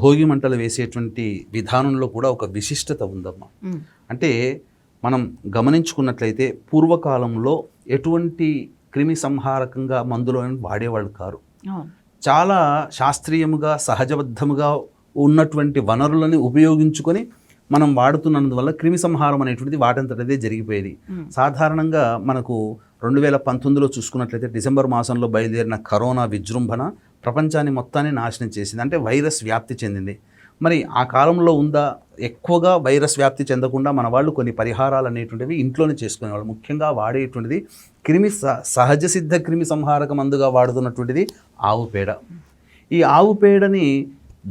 భోగి మంటలు వేసేటువంటి విధానంలో కూడా ఒక విశిష్టత ఉందమ్మా. అంటే మనం గమనించుకున్నట్లయితే పూర్వకాలంలో ఎటువంటి క్రిమి సంహారకంగా మందులు వాడేవాళ్ళు కారు. చాలా శాస్త్రీయముగా సహజబద్ధముగా ఉన్నటువంటి వనరులని ఉపయోగించుకొని మనం వాడుతున్నందువల్ల క్రిమి సంహారం అనేటువంటిది వాటంతటదే జరిగిపోయేది. సాధారణంగా మనకు రెండు వేల పంతొమ్మిదిలో చూసుకున్నట్లయితే డిసెంబర్ మాసంలో బయలుదేరిన కరోనా విజృంభణ ప్రపంచాన్ని మొత్తాన్ని నాశనం చేసింది. అంటే వైరస్ వ్యాప్తి చెందింది. మరి ఆ కాలంలో ఉందా? ఎక్కువగా వైరస్ వ్యాప్తి చెందకుండా మన వాళ్ళు కొన్ని పరిహారాలు అనేటువంటివి ఇంట్లోనే చేసుకునేవాళ్ళు. ముఖ్యంగా వాడేటువంటిది క్రిమి సహజ సిద్ధ క్రిమి సంహారక మందుగా వాడుతున్నటువంటిది ఆవు పేడ. ఈ ఆవు పేడని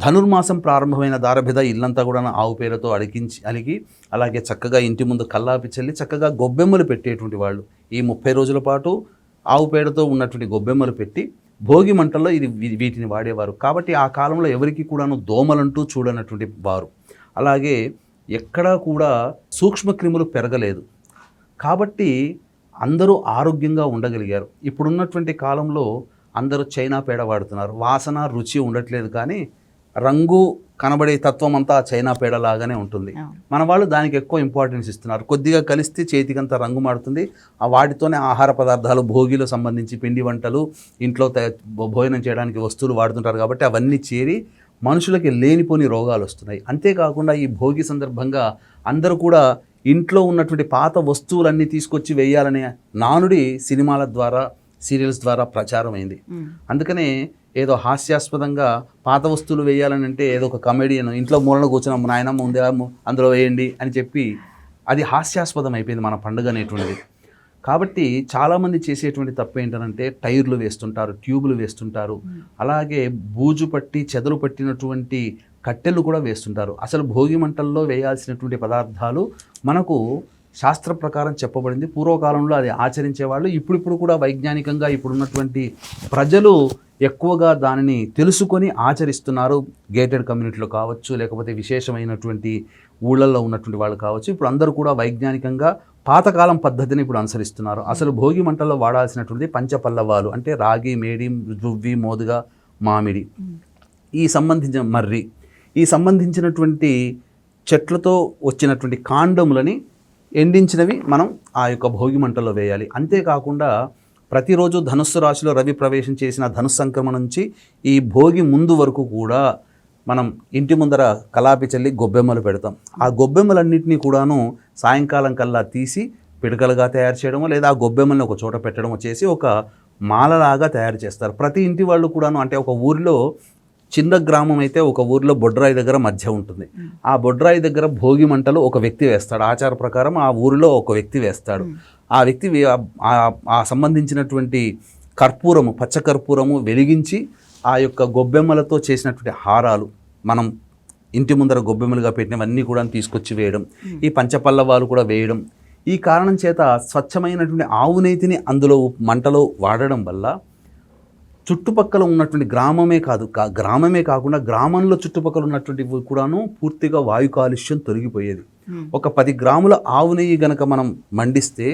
ధనుర్మాసం ప్రారంభమైన దారభిద ఇల్లంతా కూడా ఆవు పేడతో అడిగించి అలిగి అలాగే చక్కగా ఇంటి ముందు కల్లాపి చల్లి చక్కగా గొబ్బెమ్మలు పెట్టేటువంటి వాళ్ళు. ఈ ముప్పై రోజుల పాటు ఆవు పేడతో ఉన్నటువంటి గొబ్బెమ్మలు పెట్టి భోగి మంటల్లో ఇది వీటిని వాడేవారు. కాబట్టి ఆ కాలంలో ఎవరికి కూడాను దోమలంటూ చూడనటువంటి వారు. అలాగే ఎక్కడా కూడా సూక్ష్మక్రిములు పెరగలేదు. కాబట్టి అందరూ ఆరోగ్యంగా ఉండగలిగారు. ఇప్పుడున్నటువంటి కాలంలో అందరూ చైనా పేడ వాడుతున్నారు. వాసన రుచి ఉండట్లేదు కానీ రంగు కనబడే తత్వం అంతా చైనా పేడ లాగానే ఉంటుంది మన వాళ్ళు దానికి ఎక్కువ ఇంపార్టెన్స్ ఇస్తున్నారు. కొద్దిగా కలిస్తే చేతికంతా రంగు మారుతుంది. ఆ వాటితోనే ఆహార పదార్థాలు భోగిలో సంబంధించి పిండి వంటలు ఇంట్లో భోజనం చేయడానికి వస్తువులు వాడుతుంటారు కాబట్టి అవన్నీ చేరి మనుషులకి లేనిపోని రోగాలు వస్తున్నాయి. అంతేకాకుండా ఈ భోగి సందర్భంగా అందరూ కూడా ఇంట్లో ఉన్నటువంటి పాత వస్తువులన్నీ తీసుకొచ్చి వేయాలనే నానుడి సినిమాల ద్వారా సీరియల్స్ ద్వారా ప్రచారం అయింది అందుకనే ఏదో హాస్యాస్పదంగా పాత వస్తువులు వేయాలని అంటే ఏదో ఒక కమెడియన్ ఇంట్లో మూలన కూర్చున్న నాయనమ్మ ఉందే అందులో వేయండి అని చెప్పి అది హాస్యాస్పదం అయిపోయింది మన పండుగ అనేటువంటిది. కాబట్టి చాలామంది చేసేటువంటి తప్పు ఏంటంటే టైర్లు వేస్తుంటారు ట్యూబులు వేస్తుంటారు. అలాగే బూజు పట్టి చెదలు పట్టినటువంటి కట్టెలు కూడా వేస్తుంటారు. అసలు భోగి మంటల్లో వేయాల్సినటువంటి పదార్థాలు మనకు శాస్త్ర ప్రకారం చెప్పబడింది. పూర్వకాలంలో అది ఆచరించేవాళ్ళు. ఇప్పుడిప్పుడు కూడా వైజ్ఞానికంగా ఇప్పుడున్నటువంటి ప్రజలు ఎక్కువగా దానిని తెలుసుకొని ఆచరిస్తున్నారు. గేటెడ్ కమ్యూనిటీలో కావచ్చు లేకపోతే విశేషమైనటువంటి ఊళ్ళల్లో ఉన్నటువంటి వాళ్ళు కావచ్చు. ఇప్పుడు అందరూ కూడా వైజ్ఞానికంగా పాతకాలం పద్ధతిని ఇప్పుడు అనుసరిస్తున్నారు. అసలు భోగి మంటల్లో వాడాల్సినటువంటి పంచపల్లవాలు అంటే రాగి మేడి రువ్వి మోదుగా మామిడి. ఈ సంబంధించిన మర్రి ఈ సంబంధించినటువంటి చెట్లతో వచ్చినటువంటి కాండములని ఎండించినవి మనం ఆ యొక్క భోగి మంటలో వేయాలి. అంతేకాకుండా ప్రతిరోజు ధనుస్సు రాశిలో రవి ప్రవేశం చేసిన ధనుస్సు సంక్రమణ నుంచి ఈ భోగి ముందు వరకు కూడా మనం ఇంటి ముందర కలాపి చల్లి గొబ్బెమ్మలు పెడతాం. ఆ గొబ్బెమ్మలన్నింటినీ కూడాను సాయంకాలం కల్లా తీసి పిడకలుగా తయారు చేయడము లేదా ఆ గొబ్బెమ్మల్ని ఒక చోట పెట్టడము చేసి ఒక మాలలాగా తయారు చేస్తారు. ప్రతి ఇంటి వాళ్ళు కూడాను అంటే ఒక ఊరిలో చిన్న గ్రామం అయితే ఒక ఊరిలో బొడ్రాయి దగ్గర మధ్య ఉంటుంది. ఆ బొడ్రాయి దగ్గర భోగి మంటలు ఒక వ్యక్తి వేస్తాడు. ఆచార ప్రకారం ఆ ఊరిలో ఒక వ్యక్తి వేస్తాడు. ఆ వ్యక్తి ఆ- సంబంధించినటువంటి కర్పూరము పచ్చ కర్పూరము వెలిగించి ఆ యొక్క గొబ్బెమ్మలతో చేసినటువంటి హారాలు మనం ఇంటి ముందర గొబ్బెమ్మలుగా పెట్టినవన్నీ కూడా తీసుకొచ్చి వేయడం ఈ పంచపల్లవాలు కూడా వేయడం ఈ కారణం చేత స్వచ్ఛమైనటువంటి ఆవు నేతిని అందులో మంటలో వాడడం వల్ల చుట్టుపక్కల ఉన్నటువంటి గ్రామమే కాదు గ్రామమే కాకుండా గ్రామంలో చుట్టుపక్కల ఉన్నటువంటి కూడాను పూర్తిగా వాయు కాలుష్యం తొలగిపోయేది. ఒక పది గ్రాముల ఆవు నెయ్యి గనక మనం మండిస్తే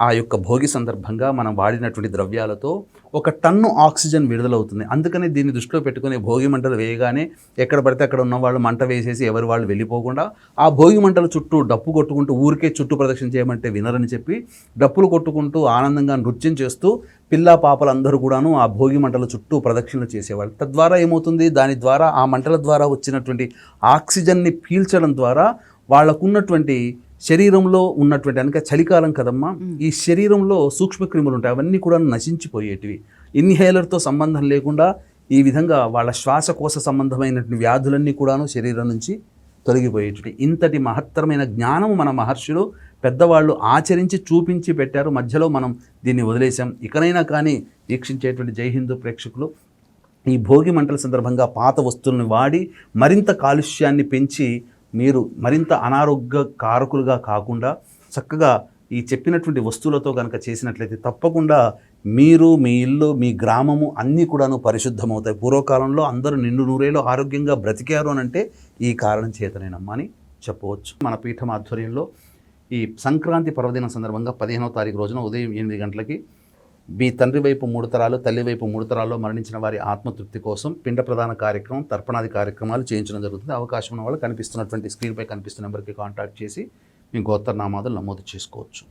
ఆ యొక్క భోగి సందర్భంగా మనం వాడినటువంటి ద్రవ్యాలతో ఒక టన్ను ఆక్సిజన్ విడుదలవుతుంది. అందుకనే దీన్ని దృష్టిలో పెట్టుకుని భోగి మంటలు వేయగానే ఎక్కడ పడితే అక్కడ ఉన్న వాళ్ళు మంట వేసేసి ఎవరు వాళ్ళు వెళ్ళిపోకుండా ఆ భోగి మంటల చుట్టూ డప్పు కొట్టుకుంటూ ఊరికే చుట్టూ ప్రదక్షిణ చేయమంటే వినరని చెప్పి డప్పులు కొట్టుకుంటూ ఆనందంగా నృత్యం చేస్తూ పిల్ల పాపలందరూ కూడాను ఆ భోగి మంటల చుట్టూ ప్రదక్షిణలు చేసేవాళ్ళు. తద్వారా ఏమవుతుంది? దాని ద్వారా ఆ మంటల ద్వారా వచ్చినటువంటి ఆక్సిజన్ని పీల్చడం ద్వారా వాళ్ళకున్నటువంటి శరీరంలో ఉన్నటువంటి అనక చలికాలం కదమ్మా ఈ శరీరంలో సూక్ష్మక్రిములు ఉంటాయి అవన్నీ కూడా నశించిపోయేటివి. ఇన్హేలర్తో సంబంధం లేకుండా ఈ విధంగా వాళ్ళ శ్వాసకోశ సంబంధమైనటువంటి వ్యాధులన్నీ కూడాను శరీరం నుంచి తొలగిపోయేటివి. ఇంతటి మహత్తరమైన జ్ఞానం మన మహర్షులు పెద్దవాళ్ళు ఆచరించి చూపించి పెట్టారు. మధ్యలో మనం దీన్ని వదిలేసాం ఇకనైనా కానీ వీక్షించేటువంటి జై హిందూ ప్రేక్షకులు ఈ భోగి మంటల సందర్భంగా పాత వస్తువులను వాడి మరింత కాలుష్యాన్ని పెంచి మీరు మరింత అనారోగ్య కారకులుగా కాకుండా చక్కగా ఈ చెప్పినటువంటి వస్తువులతో కనుక చేసినట్లయితే తప్పకుండా మీరు మీ ఇల్లు మీ గ్రామము అన్నీ కూడాను పరిశుద్ధమవుతాయి. పూర్వకాలంలో అందరూ నిండు నూరేళ్ళు ఆరోగ్యంగా బ్రతికారు అని అంటే ఈ కారణం చేతనేనమ్మా అని చెప్పవచ్చు. మన పీఠం ఆధ్వర్యంలో ఈ సంక్రాంతి పర్వదినం సందర్భంగా పదిహేనవ తారీఖు రోజున ఉదయం ఎనిమిది గంటలకి మీ తండ్రి వైపు మూడు తరాలు తల్లి వైపు మూడు తరాల్లో మరణించిన వారి ఆత్మతృప్తి కోసం పిండ ప్రధాన కార్యక్రమం తర్పణాది కార్యక్రమాలు చేయించడం జరుగుతుంది. అవకాశం ఉన్న వాళ్ళు కనిపిస్తున్నటువంటి స్క్రీన్పై కనిపిస్తున్న నెంబర్కి కాంటాక్ట్ చేసి మీ గోత్ర నామాదులు నమోదు చేసుకోవచ్చు.